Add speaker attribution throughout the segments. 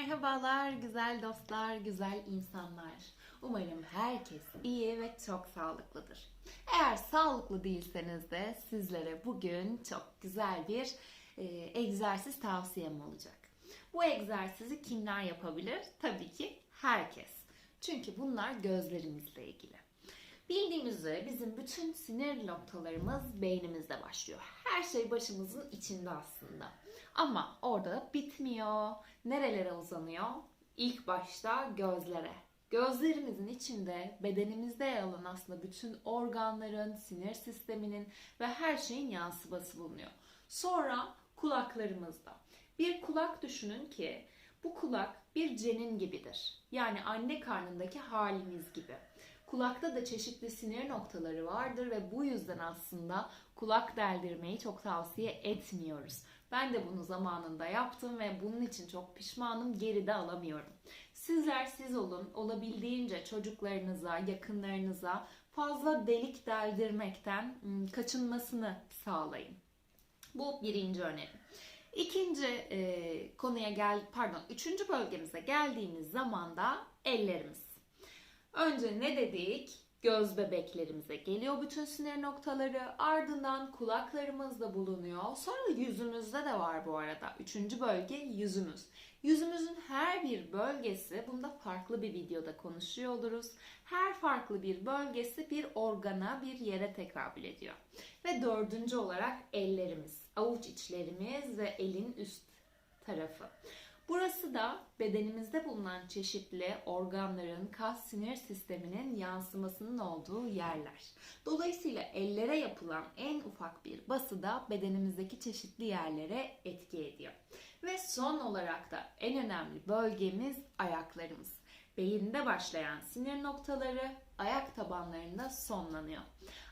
Speaker 1: Merhabalar güzel dostlar, güzel insanlar. Umarım herkes iyi ve çok sağlıklıdır. Eğer sağlıklı değilseniz de sizlere bugün çok güzel bir e, egzersiz tavsiyem olacak. Bu egzersizi kimler yapabilir? Tabii ki herkes. Çünkü bunlar gözlerimizle ilgili. Bildiğimiz üzere bizim bütün sinir noktalarımız beynimizde başlıyor. Her şey başımızın içinde aslında. Ama orada bitmiyor. Nerelere uzanıyor? İlk başta gözlere. Gözlerimizin içinde bedenimizde yer alan aslında bütün organların, sinir sisteminin ve her şeyin yansıması bulunuyor. Sonra kulaklarımızda. Bir kulak düşünün ki bu kulak bir cenin gibidir. Yani anne karnındaki halimiz gibi. Kulakta da çeşitli sinir noktaları vardır ve bu yüzden aslında kulak deldirmeyi çok tavsiye etmiyoruz. Ben de bunu zamanında yaptım ve bunun için çok pişmanım, geri de alamıyorum. Sizler siz olun, olabildiğince çocuklarınıza, yakınlarınıza fazla delik deldirmekten ım, kaçınmasını sağlayın. Bu birinci önerim. İkinci e, konuya gel, pardon, üçüncü bölgemize geldiğimiz zaman da ellerimiz. Önce ne dedik? Göz bebeklerimize geliyor bütün sinir noktaları. Ardından kulaklarımızda bulunuyor. Sonra yüzümüzde de var bu arada. Üçüncü bölge yüzümüz. Yüzümüzün her bir bölgesi, bunda farklı bir videoda konuşuyor oluruz. Her farklı bir bölgesi bir organa, bir yere tekabül ediyor. Ve dördüncü olarak ellerimiz, avuç içlerimiz ve elin üst tarafı. Burası da bedenimizde bulunan çeşitli organların, kas sinir sisteminin yansımasının olduğu yerler. Dolayısıyla ellere yapılan en ufak bir bası da bedenimizdeki çeşitli yerlere etki ediyor. Ve son olarak da en önemli bölgemiz ayaklarımız. Beyinde başlayan sinir noktaları ayak tabanlarında sonlanıyor.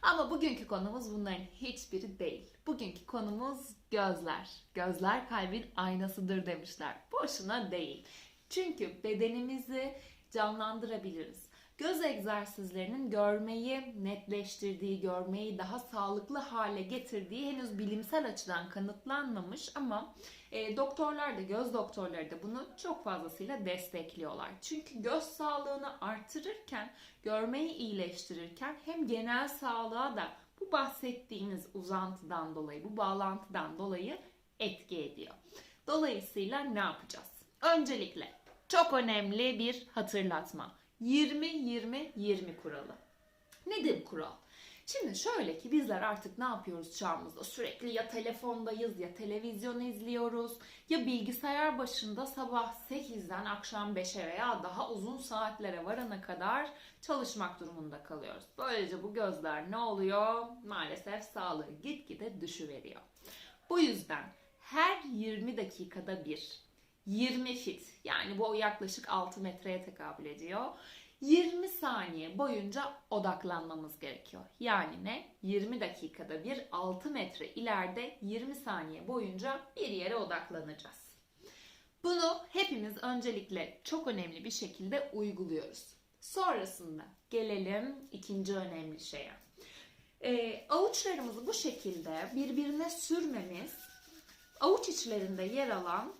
Speaker 1: Ama bugünkü konumuz bunların hiçbiri değil. Bugünkü konumuz gözler. Gözler kalbin aynasıdır demişler. Boşuna değil. Çünkü bedenimizi canlandırabiliriz. Göz egzersizlerinin görmeyi netleştirdiği, görmeyi daha sağlıklı hale getirdiği henüz bilimsel açıdan kanıtlanmamış ama e, doktorlar da, göz doktorları da bunu çok fazlasıyla destekliyorlar. Çünkü göz sağlığını artırırken, görmeyi iyileştirirken hem genel sağlığa da bu bahsettiğimiz uzantıdan dolayı, bu bağlantıdan dolayı etki ediyor. Dolayısıyla ne yapacağız? Öncelikle çok önemli bir hatırlatma. 20-20-20 kuralı. Nedir kural? Şimdi şöyle ki bizler artık ne yapıyoruz çağımızda? Sürekli ya telefondayız ya televizyon izliyoruz ya bilgisayar başında sabah 8'den akşam 5'e veya daha uzun saatlere varana kadar çalışmak durumunda kalıyoruz. Böylece bu gözler ne oluyor? Maalesef sağlığı gitgide düşüveriyor. Bu yüzden her 20 dakikada bir 20 fit yani bu yaklaşık 6 metreye tekabül ediyor. 20 saniye boyunca odaklanmamız gerekiyor. Yani ne? 20 dakikada bir 6 metre ileride 20 saniye boyunca bir yere odaklanacağız. Bunu hepimiz öncelikle çok önemli bir şekilde uyguluyoruz. Sonrasında gelelim ikinci önemli şeye. Ee, avuçlarımızı bu şekilde birbirine sürmemiz avuç içlerinde yer alan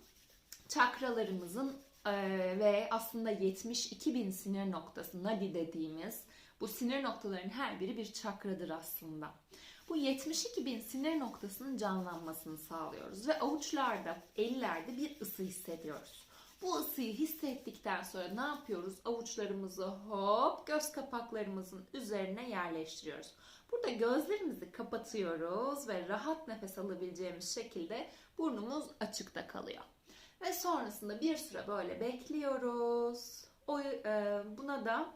Speaker 1: çakralarımızın e, ve aslında 72 bin sinir noktası nadi dediğimiz bu sinir noktaların her biri bir çakradır aslında. Bu 72 bin sinir noktasının canlanmasını sağlıyoruz ve avuçlarda, ellerde bir ısı hissediyoruz. Bu ısıyı hissettikten sonra ne yapıyoruz? Avuçlarımızı hop göz kapaklarımızın üzerine yerleştiriyoruz. Burada gözlerimizi kapatıyoruz ve rahat nefes alabileceğimiz şekilde burnumuz açıkta kalıyor. Ve sonrasında bir süre böyle bekliyoruz. O, e, buna da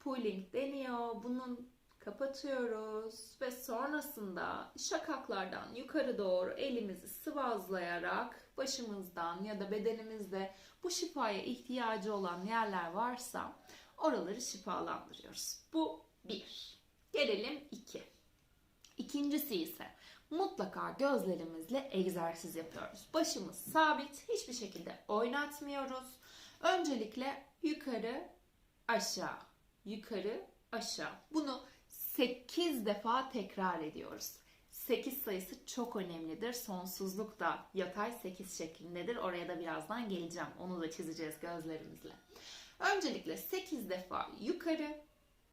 Speaker 1: pooling deniyor. Bunun kapatıyoruz ve sonrasında şakaklardan yukarı doğru elimizi sıvazlayarak başımızdan ya da bedenimizde bu şifaya ihtiyacı olan yerler varsa oraları şifalandırıyoruz. Bu bir. Gelelim iki. İkincisi ise mutlaka gözlerimizle egzersiz yapıyoruz. Başımız sabit, hiçbir şekilde oynatmıyoruz. Öncelikle yukarı, aşağı, yukarı, aşağı. Bunu 8 defa tekrar ediyoruz. 8 sayısı çok önemlidir. Sonsuzluk da yatay 8 şeklindedir. Oraya da birazdan geleceğim. Onu da çizeceğiz gözlerimizle. Öncelikle 8 defa yukarı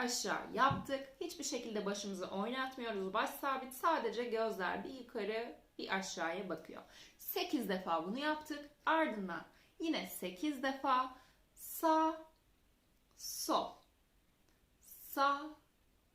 Speaker 1: aşağı yaptık. Hiçbir şekilde başımızı oynatmıyoruz. Baş sabit. Sadece gözler bir yukarı bir aşağıya bakıyor. 8 defa bunu yaptık. Ardından yine 8 defa sağ, sol, sağ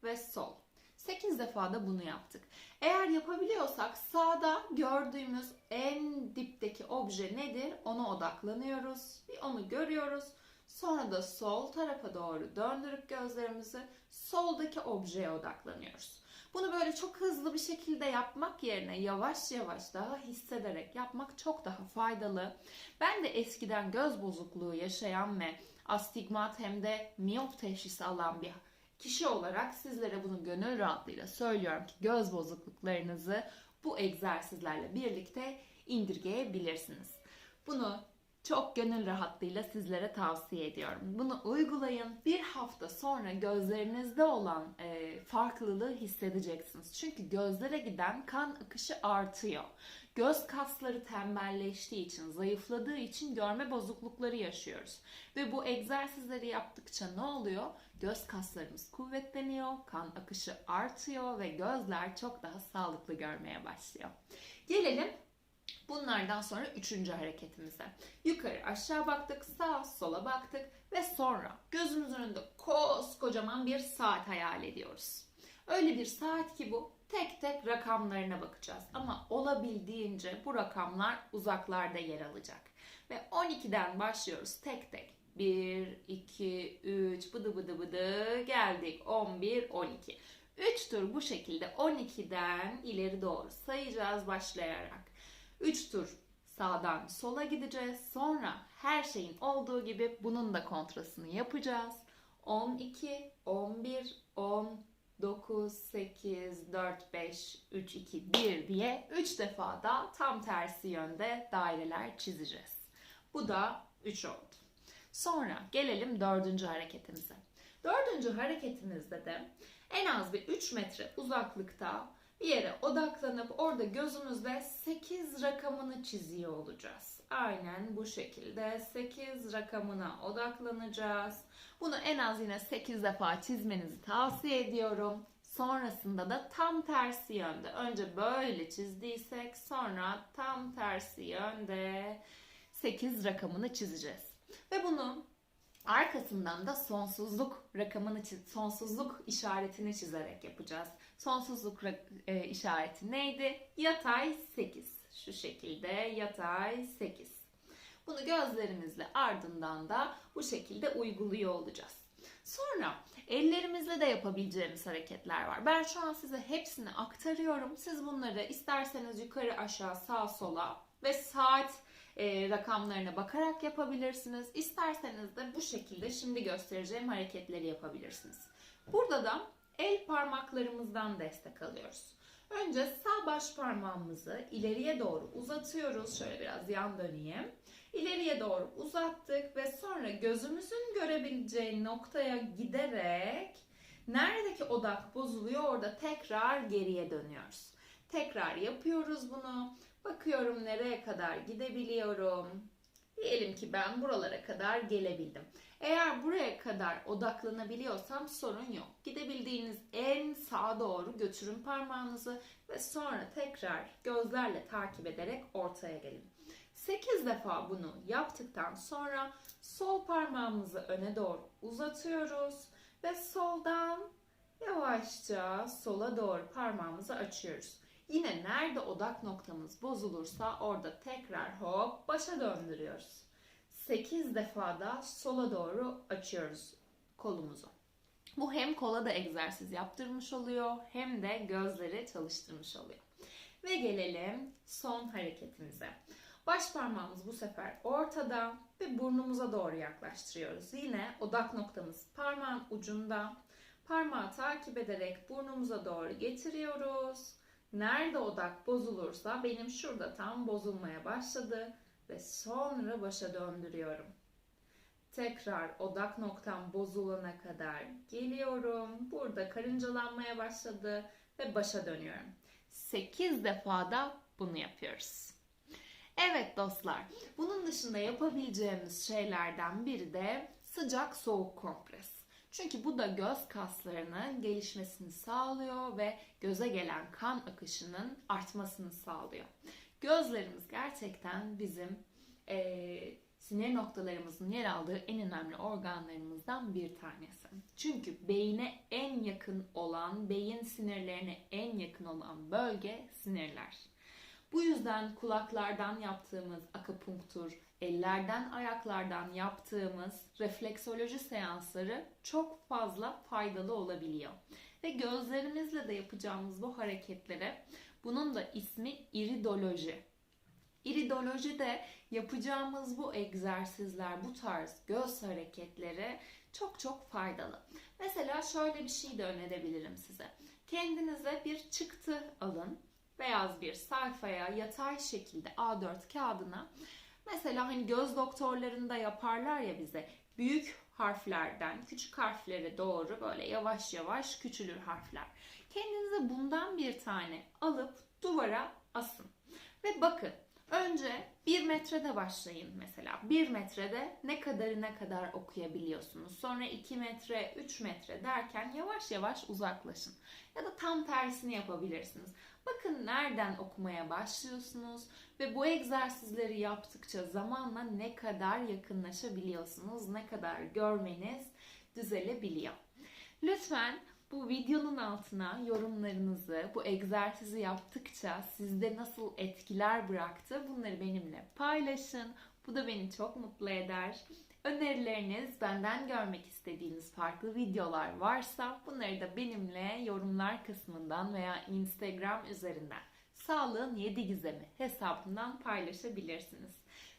Speaker 1: ve sol. 8 defa da bunu yaptık. Eğer yapabiliyorsak sağda gördüğümüz en dipteki obje nedir? Ona odaklanıyoruz. Bir onu görüyoruz. Sonra da sol tarafa doğru döndürüp gözlerimizi soldaki objeye odaklanıyoruz. Bunu böyle çok hızlı bir şekilde yapmak yerine yavaş yavaş daha hissederek yapmak çok daha faydalı. Ben de eskiden göz bozukluğu yaşayan ve astigmat hem de miyop teşhisi alan bir kişi olarak sizlere bunu gönül rahatlığıyla söylüyorum ki göz bozukluklarınızı bu egzersizlerle birlikte indirgeyebilirsiniz. Bunu çok gönül rahatlığıyla sizlere tavsiye ediyorum. Bunu uygulayın. Bir hafta sonra gözlerinizde olan e, farklılığı hissedeceksiniz. Çünkü gözlere giden kan akışı artıyor. Göz kasları tembelleştiği için, zayıfladığı için görme bozuklukları yaşıyoruz. Ve bu egzersizleri yaptıkça ne oluyor? Göz kaslarımız kuvvetleniyor, kan akışı artıyor ve gözler çok daha sağlıklı görmeye başlıyor. Gelelim Bunlardan sonra üçüncü hareketimize. Yukarı aşağı baktık, sağ sola baktık ve sonra gözümüzün önünde koskocaman bir saat hayal ediyoruz. Öyle bir saat ki bu tek tek rakamlarına bakacağız. Ama olabildiğince bu rakamlar uzaklarda yer alacak. Ve 12'den başlıyoruz tek tek. 1, 2, 3, bıdı bıdı bıdı geldik. 11, 12. 3 tur bu şekilde 12'den ileri doğru sayacağız başlayarak. 3 tur sağdan sola gideceğiz. Sonra her şeyin olduğu gibi bunun da kontrasını yapacağız. 12, 11, 10, 9, 8, 4, 5, 3, 2, 1 diye 3 defa da tam tersi yönde daireler çizeceğiz. Bu da 3 oldu. Sonra gelelim dördüncü hareketimize. Dördüncü hareketimizde de en az bir 3 metre uzaklıkta bir yere odaklanıp orada gözümüzle 8 rakamını çiziyor olacağız. Aynen bu şekilde 8 rakamına odaklanacağız. Bunu en az yine 8 defa çizmenizi tavsiye ediyorum. Sonrasında da tam tersi yönde. Önce böyle çizdiysek sonra tam tersi yönde 8 rakamını çizeceğiz. Ve bunu arkasından da sonsuzluk rakamını sonsuzluk işaretini çizerek yapacağız. Sonsuzluk e, işareti neydi? Yatay 8. Şu şekilde yatay 8. Bunu gözlerimizle ardından da bu şekilde uyguluyor olacağız. Sonra ellerimizle de yapabileceğimiz hareketler var. Ben şu an size hepsini aktarıyorum. Siz bunları isterseniz yukarı aşağı sağ sola ve saat e, rakamlarına bakarak yapabilirsiniz. İsterseniz de bu şekilde şimdi göstereceğim hareketleri yapabilirsiniz. Burada da el parmaklarımızdan destek alıyoruz. Önce sağ baş parmağımızı ileriye doğru uzatıyoruz. Şöyle biraz yan döneyim. İleriye doğru uzattık ve sonra gözümüzün görebileceği noktaya giderek neredeki odak bozuluyor orada tekrar geriye dönüyoruz. Tekrar yapıyoruz bunu. Bakıyorum nereye kadar gidebiliyorum. Diyelim ki ben buralara kadar gelebildim. Eğer buraya kadar odaklanabiliyorsam sorun yok. Gidebildiğiniz en sağa doğru götürün parmağınızı ve sonra tekrar gözlerle takip ederek ortaya gelin. 8 defa bunu yaptıktan sonra sol parmağımızı öne doğru uzatıyoruz ve soldan yavaşça sola doğru parmağımızı açıyoruz. Yine nerede odak noktamız bozulursa orada tekrar hop başa döndürüyoruz. 8 defa da sola doğru açıyoruz kolumuzu. Bu hem kola da egzersiz yaptırmış oluyor hem de gözleri çalıştırmış oluyor. Ve gelelim son hareketimize. Baş parmağımız bu sefer ortada ve burnumuza doğru yaklaştırıyoruz. Yine odak noktamız parmağın ucunda. Parmağı takip ederek burnumuza doğru getiriyoruz. Nerede odak bozulursa benim şurada tam bozulmaya başladı ve sonra başa döndürüyorum. Tekrar odak noktam bozulana kadar geliyorum. Burada karıncalanmaya başladı ve başa dönüyorum. 8 defa da bunu yapıyoruz. Evet dostlar, bunun dışında yapabileceğimiz şeylerden biri de sıcak soğuk kompres. Çünkü bu da göz kaslarının gelişmesini sağlıyor ve göze gelen kan akışının artmasını sağlıyor. Gözlerimiz gerçekten bizim eee, sinir noktalarımızın yer aldığı en önemli organlarımızdan bir tanesi. Çünkü beyne en yakın olan, beyin sinirlerine en yakın olan bölge sinirler. Bu yüzden kulaklardan yaptığımız akupunktur, ellerden ayaklardan yaptığımız refleksoloji seansları çok fazla faydalı olabiliyor. Ve gözlerimizle de yapacağımız bu hareketlere bunun da ismi iridoloji. İridoloji de yapacağımız bu egzersizler, bu tarz göz hareketleri çok çok faydalı. Mesela şöyle bir şey de önerebilirim size. Kendinize bir çıktı alın. Beyaz bir sayfaya yatay şekilde A4 kağıdına mesela hani göz doktorlarında yaparlar ya bize büyük harflerden küçük harflere doğru böyle yavaş yavaş küçülür harfler. Kendinize bundan bir tane alıp duvara asın. Ve bakın Önce 1 metrede başlayın mesela. 1 metrede ne kadarı ne kadar okuyabiliyorsunuz. Sonra 2 metre, 3 metre derken yavaş yavaş uzaklaşın. Ya da tam tersini yapabilirsiniz. Bakın nereden okumaya başlıyorsunuz ve bu egzersizleri yaptıkça zamanla ne kadar yakınlaşabiliyorsunuz, ne kadar görmeniz düzelebiliyor. Lütfen bu videonun altına yorumlarınızı, bu egzersizi yaptıkça sizde nasıl etkiler bıraktı bunları benimle paylaşın. Bu da beni çok mutlu eder. Önerileriniz, benden görmek istediğiniz farklı videolar varsa bunları da benimle yorumlar kısmından veya Instagram üzerinden Sağlığın 7 Gizemi hesabından paylaşabilirsiniz.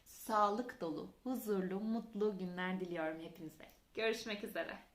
Speaker 1: Sağlık dolu, huzurlu, mutlu günler diliyorum hepinize. Görüşmek üzere.